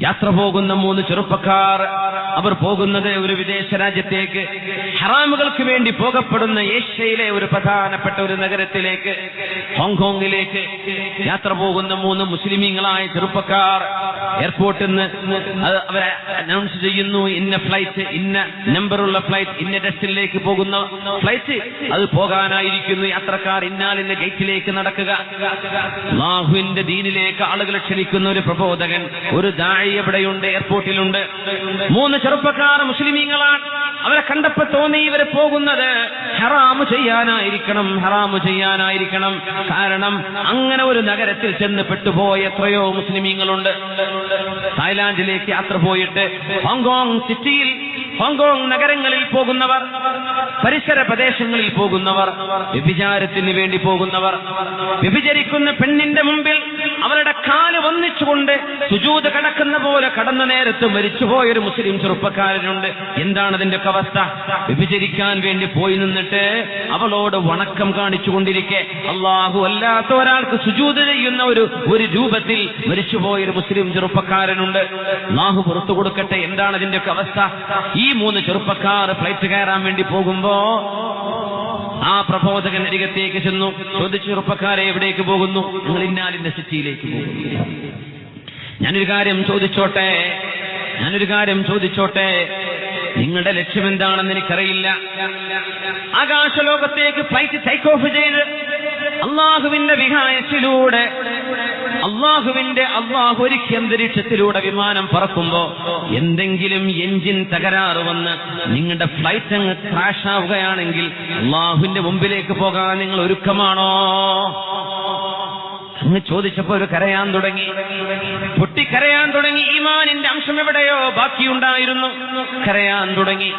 യാത്ര പോകുന്ന മൂന്ന് ചെറുപ്പക്കാർ അവർ പോകുന്നത് ഒരു വിദേശ രാജ്യത്തേക്ക് ഹറാമുകൾക്ക് വേണ്ടി പോകപ്പെടുന്ന ഏഷ്യയിലെ ഒരു പ്രധാനപ്പെട്ട ഒരു നഗരത്തിലേക്ക് ഹോങ്കോങ്ങിലേക്ക് യാത്ര പോകുന്ന മൂന്ന് മുസ്ലിമീങ്ങളായ ചെറുപ്പക്കാർ എയർപോർട്ടിൽ നിന്ന് അവരെ അനൗൺസ് ചെയ്യുന്നു. ഇന്ന ഫ്ലൈറ്റ് ഇന്ന നമ്പറുള്ള ഫ്ലൈറ്റ് ഇന്ന ഡെസ്റ്റിനിലേക്ക് പോകുന്ന ഫ്ലൈറ്റ് അത് പോകാനായിരിക്കുന്നു. യാത്രക്കാർ ഇന്നാലിന്റെ ഗേറ്റിലേക്ക് നടക്കുക. ലാഹുവിന്റെ ദീനിലേക്ക് ആളുകളെ ക്ഷണിക്കുന്ന ഒരു പ്രബോധകൻ ഒരു ദാഴി എവിടെയുണ്ട്? എയർപോർട്ടിലുണ്ട്. മൂന്ന് ചെറുപ്പക്കാർ മുസ്ലിമീങ്ങളാണ്. അവരെ കണ്ടപ്പോ തോന്നി ഇവർ പോകുന്നത് ഹറാമ് ചെയ്യാനായിരിക്കണം ഹറാമ് ചെയ്യാനായിരിക്കണം. കാരണം അങ്ങനെ ഒരു നഗരത്തിൽ ചെന്ന് പെട്ടുപോയ എത്രയോ മുസ്ലിമീങ്ങളുണ്ട്. തായ്ലാന്റിലേക്ക് യാത്ര പോയിട്ട് ഹോങ്കോങ് സിറ്റിയിൽ ഹോങ്കോങ് നഗരങ്ങളിൽ പോകുന്നവർ പരിസര പ്രദേശങ്ങളിൽ പോകുന്നവർ വ്യഭിചാരത്തിന് വേണ്ടി പോകുന്നവർ വ്യഭിചരിക്കുന്ന പെണ്ണിന്റെ മുമ്പിൽ അവരുടെ കാൽ വന്നിച്ചുകൊണ്ട് സുജൂത് കടക്കുന്ന പോലെ കടന്ന നേരത്ത് മരിച്ചുപോയൊരു മുസ്ലിം ചെറുപ്പക്കാരനുണ്ട്. എന്താണ് അതിന്റെ ഒക്കെ അവസ്ഥ? വ്യഭിചരിക്കാൻ വേണ്ടി പോയി നിന്നിട്ട് അവളോട് വണക്കം കാണിച്ചുകൊണ്ടിരിക്കെ. അള്ളാഹു അല്ലാത്ത ഒരാൾക്ക് സുജൂത് ചെയ്യുന്ന ഒരു ഒരു രൂപത്തിൽ മരിച്ചുപോയൊരു മുസ്ലിം ചെറുപ്പക്കാരനുണ്ട്. അള്ളാഹു പുറത്തു കൊടുക്കട്ടെ എന്താണ് അതിന്റെ അവസ്ഥ? ഈ മൂന്ന് ചെറുപ്പക്കാർ ഫ്ലൈറ്റ് കയറാൻ വേണ്ടി പോകുമ്പോ ആ പ്രബോധകൻ അരികത്തേക്ക് ചെന്നു. ചോദിച്ച ചെറുപ്പക്കാരെ എവിടേക്ക് പോകുന്നു? നിങ്ങൾ ഇന്നാലിന്റെ സിറ്റിയിലേക്ക് പോകുന്നു. ഞാനൊരു കാര്യം ചോദിച്ചോട്ടെ? ഞാനൊരു കാര്യം ചോദിച്ചോട്ടെ? നിങ്ങളുടെ ലക്ഷ്യം എന്താണെന്ന് എനിക്കറിയില്ല. ആകാശലോകത്തേക്ക് ഫ്ലൈറ്റ് ടേക്ക് ഓഫ് ചെയ്ത് അള്ളാഹുവിന്റെ വിഹായത്തിലൂടെ അള്ളാഹുവിന്റെ അള്ളാഹു ഒരുക്കിയ അന്തരീക്ഷത്തിലൂടെ വിമാനം പറക്കുമ്പോ എന്തെങ്കിലും എഞ്ചിൻ തകരാറ് വന്ന് നിങ്ങളുടെ ഫ്ലൈറ്റ് അങ്ങ് ക്രാഷ് ആവുകയാണെങ്കിൽ അള്ളാഹുവിന്റെ മുമ്പിലേക്ക് പോകാൻ നിങ്ങൾ ഒരുക്കമാണോ? അങ്ങ് ചോദിച്ചപ്പോ ഒരു കരയാൻ തുടങ്ങി. പൊട്ടിക്കരയാൻ തുടങ്ങി. ഈമാനിന്റെ അംശം എവിടെയോ ബാക്കിയുണ്ടായിരുന്നു. കരയാൻ തുടങ്ങി.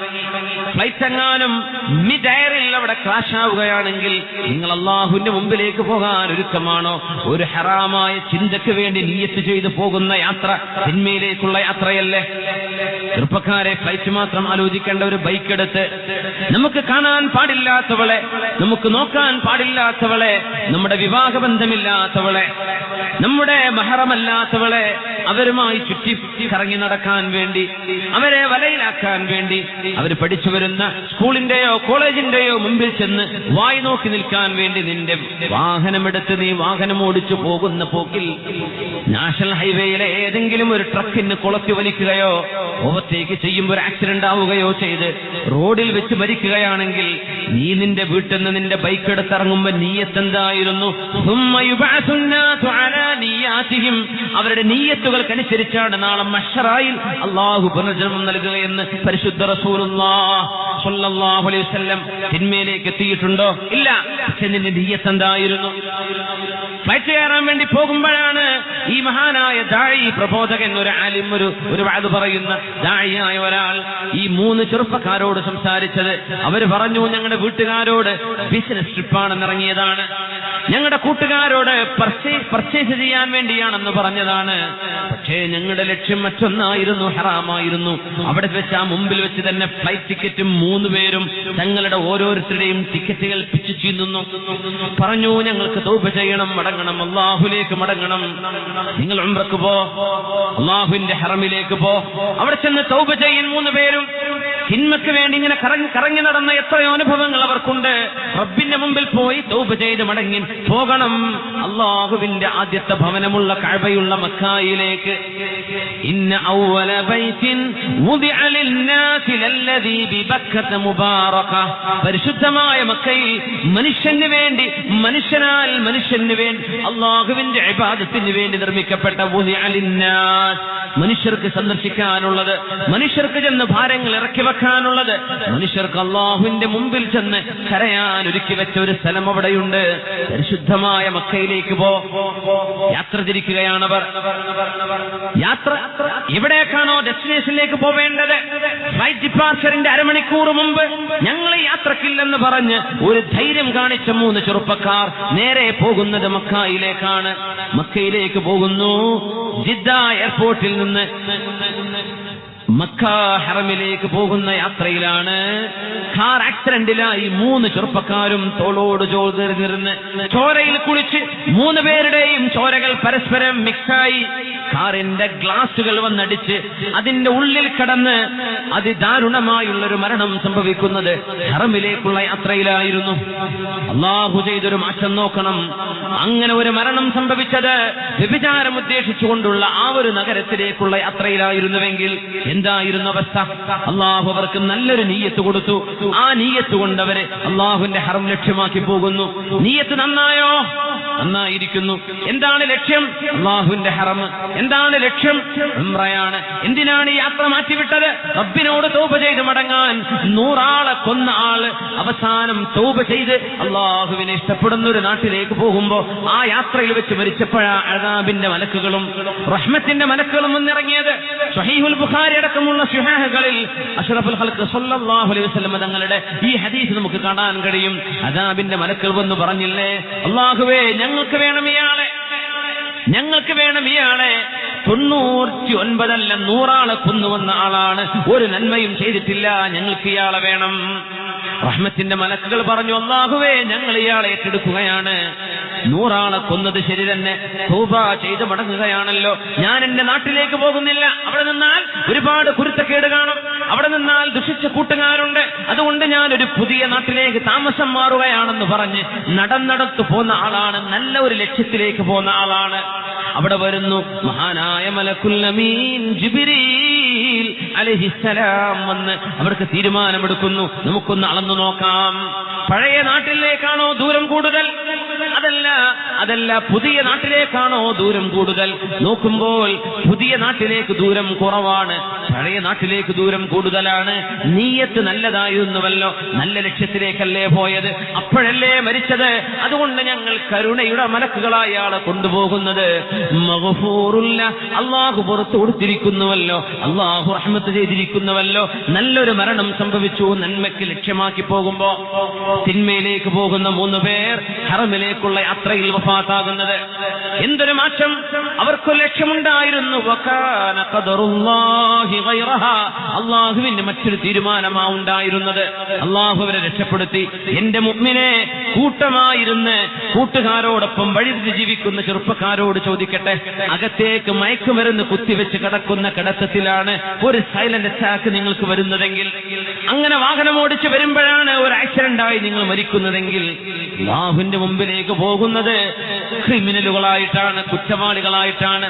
ഫ്ലൈറ്റ് എങ്ങാനും മിഡയറിൽ അവിടെ ക്രാഷ് ആവുകയാണെങ്കിൽ നിങ്ങൾ അള്ളാഹുവിന്റെ മുമ്പിലേക്ക് പോകാൻ ഒരുക്കമാണോ? ഒരു ഹറാമായ ചിന്തയ്ക്ക് വേണ്ടി നീയത്ത് ചെയ്തു പോകുന്ന യാത്ര തിന്മയിലേക്കുള്ള യാത്രയല്ലേ? ചെറുപ്പക്കാരെ ഫ്ലൈറ്റ് മാത്രം ആലോചിക്കേണ്ട ഒരു ബൈക്ക് എടുത്ത് നമുക്ക് കാണാൻ പാടില്ലാത്തവളെ നമുക്ക് നോക്കാൻ പാടില്ലാത്തവളെ നമ്മുടെ വിവാഹബന്ധമില്ലാത്തവളെ നമ്മുടെ മഹറമല്ലാത്തവളെ അവരുമായി ചുറ്റി കറങ്ങി നടക്കാൻ വേണ്ടി അവരെ വലയിലാക്കാൻ വേണ്ടി അവർ പഠിച്ചു വരുന്ന സ്കൂളിന്റെയോ കോളേജിന്റെയോ മുമ്പിൽ ചെന്ന് വായി നോക്കി നിൽക്കാൻ വേണ്ടി നിന്റെ വാഹനമെടുത്ത് നീ വാഹനം ഓടിച്ചു പോകുന്ന പോക്കിൽ നാഷണൽ ഹൈവേയിലെ ഏതെങ്കിലും ഒരു ട്രക്കിന് കുളത്തി വലിക്കുകയോ ഓവർടേക്ക് ചെയ്യുമ്പോൾ ഒരു ആക്സിഡന്റ് ആവുകയോ ചെയ്ത് റോഡിൽ വെച്ച് മരിക്കുകയാണെങ്കിൽ നീ നിന്റെ വീട്ടിൽ നിന്ന് നിന്റെ ബൈക്ക് എടുത്തിറങ്ങുമ്പോൾ നീയത്തെന്തായിരുന്നു? അവരുടെ നീയത്തുകൾക്കനുസരിച്ചാണ് നാളെ മഷറായി അള്ളാഹു പുനർജന്മം നൽകുകയെന്ന് പരിശുദ്ധ റസൂലുള്ള തിന്മയിലേക്ക് എത്തിയിട്ടുണ്ടോ? ഇല്ല. പക്ഷെ നിന്റെ നീയത്തെന്തായിരുന്നു? കയറാൻ വേണ്ടി പോകുമ്പോഴാണ് ഈ മഹാനായ ദാഴി പ്രബോധകൻ ഒരു ആലിം ഒരു ഒരു വാത് പറയുന്ന ദാഴിയായ ഒരാൾ ഈ മൂന്ന് ചെറുപ്പക്കാരോട് സംസാരിച്ചത്. അവർ പറഞ്ഞു ഞങ്ങളുടെ വീട്ടുകാരോട് ബിസിനസ് ട്രിപ്പാണെന്ന് ഇറങ്ങിയതാണ്. ഞങ്ങളുടെ കൂട്ടുകാരോട് പർച്ചേസ് പർച്ചേസ് ചെയ്യാൻ വേണ്ടിയാണെന്ന് പറഞ്ഞതാണ്. പക്ഷേ ഞങ്ങളുടെ ലക്ഷ്യം മറ്റൊന്നായിരുന്നു ഹറാമായിരുന്നു. അവിടെ വെച്ച് ആ മുമ്പിൽ വെച്ച് തന്നെ ഫ്ലൈറ്റ് ടിക്കറ്റും മൂന്ന് പേരും ഞങ്ങളുടെ ഓരോരുത്തരുടെയും ടിക്കറ്റുകൾ പിച്ചു ചീന്നുന്നു പറഞ്ഞു ഞങ്ങൾക്ക് തൗബ ചെയ്യണം മടങ്ങണം അള്ളാഹുലേക്ക് മടങ്ങണം. നിങ്ങൾ ഉംറക്ക് പോ അള്ളാഹുവിന്റെ ഹറമിലേക്ക് പോ. അവിടെ ചെന്ന് തൗബ ചെയ്യൻ മൂന്ന് പേരും. ഹിന്മക്ക് വേണ്ടി ഇങ്ങനെ കറങ്ങി കറങ്ങി നടന്ന എത്രയോ അനുഭവങ്ങൾ അവർക്കുണ്ട്. റബ്ബിന്റെ മുമ്പിൽ പോയി തൗബ ചെയ്ത് മടങ്ങി. പോകണം. അള്ളാഹുവിന്റെ ആദ്യത്തെ ഭവനമുള്ള കഴവയുള്ള മക്കായിലേക്ക് ഇന്ന ഔവല ബൈത്തിൻ വുദിഅ ലിന്നാസി ലല്ലദീ ബിബക്കത മുബാറക. പരിശുദ്ധമായ മക്കയിൽ മനുഷ്യന് വേണ്ടി മനുഷ്യനാൽ മനുഷ്യന് വേണ്ടി അള്ളാഹുവിന്റെ ഇബാദത്തിന് വേണ്ടി നിർമ്മിക്കപ്പെട്ട മനുഷ്യർക്ക് സന്ദർശിക്കാനുള്ളത് മനുഷ്യർക്ക് ചെന്ന് ഭാരങ്ങൾ ഇറക്കി വെക്കാനുള്ളത് മനുഷ്യർക്ക് അള്ളാഹുവിന്റെ മുമ്പിൽ ചെന്ന് കരയാൻ ഒരുക്കി വെച്ച ഒരു സ്ഥലം അവിടെയുണ്ട്. പരിശുദ്ധമായ മക്കയിലേക്ക് പോ. യാത്ര തിരിക്കുകയാണവർ യാത്ര എവിടേക്കാണോ ഡെസ്റ്റിനേഷനിലേക്ക് പോവേണ്ടത്? ഫ്ലൈറ്റ് ഡിപ്പാർച്ചറിന്റെ അരമണിക്കൂർ മുമ്പ് ഞങ്ങൾ യാത്രക്കില്ലെന്ന് പറഞ്ഞ് ഒരു ധൈര്യം കാണിച്ച മൂന്ന് ചെറുപ്പക്കാർ നേരെ പോകുന്നത് മക്കയിലേക്കാണ്. മക്കയിലേക്ക് പോകുന്നു. ജിദ്ദ എയർപോർട്ടിൽ നിന്ന് മക്ക ഹറമിലേക്ക് പോകുന്ന യാത്രയിലാണ്. കാർ ആക്സിഡന്റിലായി മൂന്ന് ചെറുപ്പക്കാരും തോളോട് ചോർന്നിരുന്ന് ചോരയിൽ കുളിച്ച് മൂന്ന് പേരുടെയും ചോരകൾ പരസ്പരം മിക്സായി കാറിന്റെ ഗ്ലാസുകൾ വന്നടിച്ച് അതിന്റെ ഉള്ളിൽ കടന്ന് അതിദാരുണമായുള്ളൊരു മരണം സംഭവിക്കുന്നത് ഹറമിലേക്കുള്ള യാത്രയിലായിരുന്നു. അള്ളാഹു ചെയ്തൊരു മാറ്റം നോക്കണം. അങ്ങനെ ഒരു മരണം സംഭവിച്ചത് വ്യഭിചാരം ഉദ്ദേശിച്ചുകൊണ്ടുള്ള ആ ഒരു നഗരത്തിലേക്കുള്ള യാത്രയിലായിരുന്നുവെങ്കിൽ എന്തായിരുന്നു അവസ്ഥ. അള്ളാഹു അവർക്ക് നല്ലൊരു നീയത്ത് കൊടുത്തു. ആ നീയത്ത് കൊണ്ടവരെ അള്ളാഹുവിന്റെ ഹറം ലക്ഷ്യമാക്കി പോകുന്നു. നീയത്ത് നന്നായോ? നന്നായിരിക്കുന്നു. എന്താണ് ലക്ഷ്യം? അള്ളാഹുവിന്റെ ഹറം. എന്താണ് ലക്ഷ്യം? ഉംറയാണ്. എന്തിനാണ് യാത്ര മാറ്റിവിട്ടത്? റബ്ബിനോട് തോപ ചെയ്ത് മടങ്ങാൻ നൂറാളെ കൊന്ന ആൾ അവസാനം തോപ ചെയ്ത് അള്ളാഹുവിനെ ഇഷ്ടപ്പെടുന്ന ഒരു നാട്ടിലേക്ക് പോകുമ്പോ ആ യാത്രയിൽ വെച്ച് മരിച്ചപ്പോഴാ അഴാബിന്റെ മലക്കുകളും റഹ്മത്തിന്റെ മലക്കുകളും വന്നിറങ്ങിയത്. ഷഹീഹുൽ ബുഖാരി അടക്കമുള്ള സുഹാഹകളിൽ അഷറഫുൽ ഹൽക്ക് സല്ലല്ലാഹു അലൈഹി വസല്ലം തങ്ങളുടെ ഈ ഹദീസ് നമുക്ക് കാണാൻ കഴിയും. അദാബിന്റെ മലക്കൾ വന്ന് പറഞ്ഞില്ലേ? അള്ളാഹുവേ ഞങ്ങൾക്ക് വേണം ഇയാളെ. ഞങ്ങൾക്ക് വേണം ഇയാളെ. തൊണ്ണൂറ്റി ഒൻപതല്ല നൂറാളെ കൊന്നുവന്ന ആളാണ്. ഒരു നന്മയും ചെയ്തിട്ടില്ല ഞങ്ങൾക്ക് ഇയാളെ വേണം. റഹ്മത്തിന്റെ മലക്കുകൾ പറഞ്ഞു അള്ളാഹുവേ ഞങ്ങൾ ഇയാളെ ഏറ്റെടുക്കുകയാണ്. നൂറാളെ കൊന്നത് ശരി തന്നെ. തൗബ ചെയ്ത് മടങ്ങുകയാണല്ലോ. ഞാൻ എന്റെ നാട്ടിലേക്ക് പോകുന്നില്ല. അവിടെ നിന്നാൽ ഒരുപാട് കുരുത്തക്കേട് കാണും. അവിടെ നിന്നാൽ ദുഷിച്ച കൂട്ടുകാരുണ്ട്. അതുകൊണ്ട് ഞാൻ ഒരു പുതിയ നാട്ടിലേക്ക് താമസം മാറുകയാണെന്ന് പറഞ്ഞ് നടന്നടത്ത് പോന്ന ആളാണ്. നല്ല ഒരു ലക്ഷ്യത്തിലേക്ക് പോന്ന ആളാണ്. അവിടെ വരുന്നു മഹാനായ മലക്കുല്ലമീൻ ജിബിരീൽ അലഹിസലാം വന്ന് അവർക്ക് തീരുമാനമെടുക്കുന്നു. നമുക്കൊന്ന് അളന്നു നോക്കാം. പഴയ നാട്ടിലേക്കാണോ ദൂരം കൂടുതൽ? അതല്ല അതല്ല പുതിയ നാട്ടിലേക്കാണോ ദൂരം കൂടുതൽ? നോക്കുമ്പോൾ പുതിയ നാട്ടിലേക്ക് ദൂരം കുറവാണ്. പഴയ നാട്ടിലേക്ക് ദൂരം കൂടുതലാണ്. നീയത്ത് നല്ലതായിരുന്നുവല്ലോ. നല്ല ലക്ഷ്യത്തിലേക്കല്ലേ പോയത്? അപ്പോഴല്ലേ മരിച്ചത്? അതുകൊണ്ട് ഞങ്ങൾ കരുണയുടെ മലക്കുകളായ ആളെ കൊണ്ടുപോകുന്നത്. അള്ളാഹു പുറത്തു കൊടുത്തിരിക്കുന്നുവല്ലോ. അള്ളാഹു റഹ്മത്ത് ചെയ്തിരിക്കുന്നുവല്ലോ. നല്ലൊരു മരണം സംഭവിച്ചു. നന്മയ്ക്ക് ലക്ഷ്യമാക്കി പോകുമ്പോ തിന്മയിലേക്ക് പോകുന്ന മൂന്ന് പേർ ഹറമിലേക്കുള്ള യാത്രയിൽ വഫാത്താകുന്നത്. എന്തൊരു മാറ്റം? അവർക്ക് ലക്ഷ്യമുണ്ടായിരുന്നു. അള്ളാഹുവിന്റെ മറ്റൊരു തീരുമാനമാ ഉണ്ടായിരുന്നത്. അള്ളാഹു അവരെ രക്ഷപ്പെടുത്തി. എന്റെ മുമ്മിനെ കൂട്ടമായിരുന്ന് കൂട്ടുകാരോടൊപ്പം വഴിതിരിച്ച് ജീവിക്കുന്ന ചെറുപ്പക്കാരോട് ചോദിക്കട്ടെ? അകത്തേക്ക് മയക്കുമരുന്ന് കുത്തിവെച്ച് കിടക്കുന്ന കിടത്തത്തിലാണ് ഒരു സൈലന്റ് അറ്റാക്ക് നിങ്ങൾക്ക് വരുന്നതെങ്കിൽ. അങ്ങനെ വാഹനം ഓടിച്ച് വരുമ്പോഴാണ് ഒരു ആക്സിഡന്റായി നിങ്ങൾ മരിക്കുന്നതെങ്കിൽ. ലാഹുവിന്റെ മുമ്പിലേക്ക് പോകുന്നത് ക്രിമിനലുകളായിട്ടാണ് കുറ്റവാളികളായിട്ടാണ്.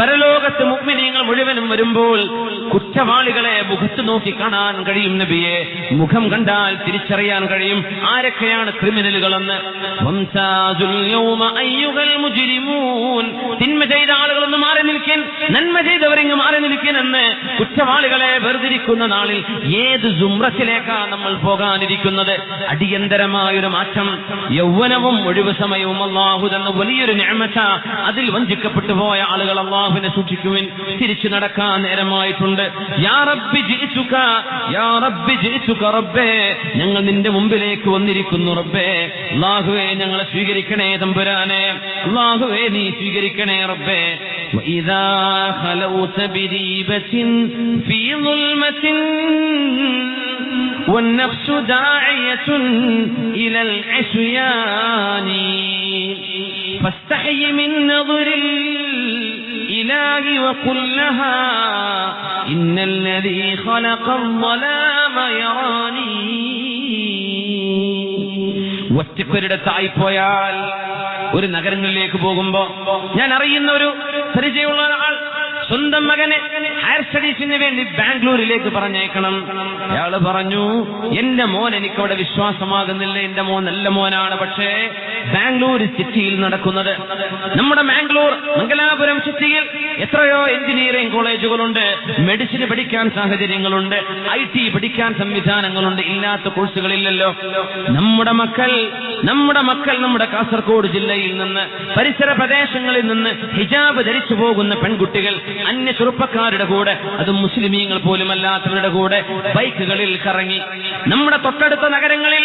പരലോകത്ത് മുഗ്മിനീങ്ങൾ മുഴുവനും വരുമ്പോൾ കുറ്റവാളികളെ മുഖത്ത് നോക്കി കാണാൻ കഴിയും നബിയെ. മുഖം കണ്ടാൽ തിരിച്ചറിയാൻ കഴിയും ആരൊക്കെയാണ് ക്രിമിനലുകളെന്ന്. തിന്മ ചെയ്ത ആളുകളൊന്ന് മാറി നിൽക്കാൻ നന്മ ചെയ്തവരിങ്ങ് മാറി നിൽക്കാൻ എന്ന് കുറ്റവാളികളെ വേർതിരിക്കുന്ന നാളിൽ ഏത് ജുംറത്തിലേക്കാണ് നമ്മൾ പോകാനിരിക്കുന്നത്? അടിയന്തരമായൊരു മാറ്റം യൗവനവും ഒഴിവ് സമയവും അള്ളാഹു തന്ന വലിയൊരു ഞാമച്ച അതിൽ വഞ്ചിക്കപ്പെട്ടു പോയ ആളുകൾ അള്ളാഹുവിനെ സൂക്ഷിക്കുവിൻ തിരിച്ചു നടക്കാൻ നേരമായിട്ടുണ്ട് യാ റബ്ബി ജിഇതുക, യാ റബ്ബി ജിഇതുക റബ്ബേ ഞങ്ങൾ നിന്റെ മുമ്പിലേക്ക് വന്നിരിക്കുന്നു റബ്ബേ അള്ളാഹുവേ ഞങ്ങളെ സ്വീകരിക്കണേ തമ്പുരാനെ അള്ളാഹുവേ നീ സ്വീകരിക്കണേ റബ്ബേ وإذا خلوت بريبة في ظلمة والنفس داعية إلى العصيان فاستحي من نظر الإله وقل لها إن الذي خلق الظلام يراني ഒറ്റക്കൊരിടത്തായി പോയാൽ ഒരു നഗരങ്ങളിലേക്ക് പോകുമ്പോ ഞാൻ അറിയുന്ന ഒരു പരിചയമുള്ള ആൾ സ്വന്തം മകനെ ഹയർ സ്റ്റഡീസിന് വേണ്ടി ബാംഗ്ലൂരിലേക്ക് പറഞ്ഞേക്കണം അയാൾ പറഞ്ഞു എന്റെ മോൻ എനിക്കവിടെ വിശ്വാസമാകുന്നില്ല. എന്റെ മോൻ നല്ല മോനാണ്. പക്ഷേ ബാംഗ്ലൂർ സിറ്റിയിൽ നടക്കുന്നത് നമ്മുടെ ബാംഗ്ലൂർ മംഗലാപുരം സിറ്റിയിൽ എത്രയോ എഞ്ചിനീയറിംഗ് കോളേജുകളുണ്ട്. മെഡിസിൻ പഠിക്കാൻ സാഹചര്യങ്ങളുണ്ട്. ഐ ടി പഠിക്കാൻ സംവിധാനങ്ങളുണ്ട്. ഇല്ലാത്ത കോഴ്സുകളില്ലല്ലോ. നമ്മുടെ മക്കൾ നമ്മുടെ മക്കൾ നമ്മുടെ കാസർഗോഡ് ജില്ലയിൽ നിന്ന് പരിസര പ്രദേശങ്ങളിൽ നിന്ന് ഹിജാബ് ധരിച്ചു പോകുന്ന പെൺകുട്ടികൾ അന്യ ചെറുപ്പക്കാരുടെ കൂടെ അതും മുസ്ലിമീങ്ങൾ പോലും അല്ലാത്തവരുടെ കൂടെ ബൈക്കുകളിൽ കറങ്ങി. നമ്മുടെ തൊട്ടടുത്ത നഗരങ്ങളിൽ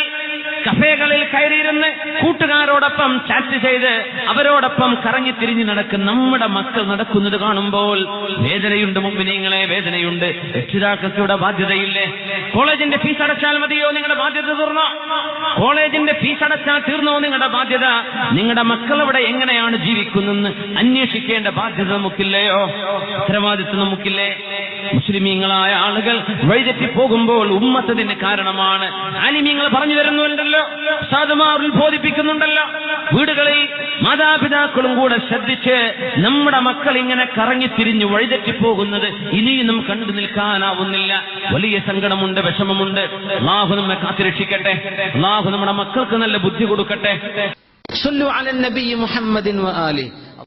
കഫേകളിൽ കയറിയിരുന്ന് കൂട്ടുകാരോടൊപ്പം ചാറ്റ് ചെയ്ത് അവരോടൊപ്പം കറങ്ങി തിരിഞ്ഞു നടക്കുന്ന നമ്മുടെ മക്കൾ നടക്കുന്നത് കാണുമ്പോൾ വേദനയുണ്ട് മുമ്പിനിങ്ങളെ വേദനയുണ്ട്. രക്ഷിതാക്കളുടെ ബാധ്യതയില്ലേ? കോളേജിന്റെ ഫീസ് അടച്ചാൽ മതിയോ നിങ്ങളുടെ ബാധ്യത തീർന്നോ? കോളേജിന്റെ ഫീസ് അടച്ചാൽ തീർന്നോ നിങ്ങളുടെ ബാധ്യത? നിങ്ങളുടെ മക്കൾ അവിടെ എങ്ങനെയാണ് ജീവിക്കുന്നതെന്ന് അന്വേഷിക്കേണ്ട ബാധ്യത നമുക്കില്ലയോ? ഉത്തരവാദിത്വം നമുക്കില്ലേ? മുസ്ലിമീങ്ങളായ ആളുകൾ വഴിതെറ്റി പോകുമ്പോൾ ഉമ്മത്തതിന് കാരണമാണ്. ആലിമീങ്ങൾ പറഞ്ഞു തരുന്നുണ്ടല്ലോ. സാധുമാർ ഉത്ബോധിപ്പിക്കുന്നുണ്ടല്ലോ. വീടുകളിൽ മാതാപിതാക്കളും കൂടെ ശ്രദ്ധിച്ച് നമ്മുടെ മക്കൾ ഇങ്ങനെ കറങ്ങി തിരിഞ്ഞു വഴിതെറ്റി പോകുന്നത് ഇനിയും കണ്ടു നിൽക്കാനാവുന്നില്ല. വലിയ സങ്കടമുണ്ട് വിഷമമുണ്ട്. അള്ളാഹു നമ്മെ കാത്തിരക്ഷിക്കട്ടെ. അള്ളാഹു നമ്മുടെ മക്കൾക്ക് നല്ല ബുദ്ധി കൊടുക്കട്ടെ.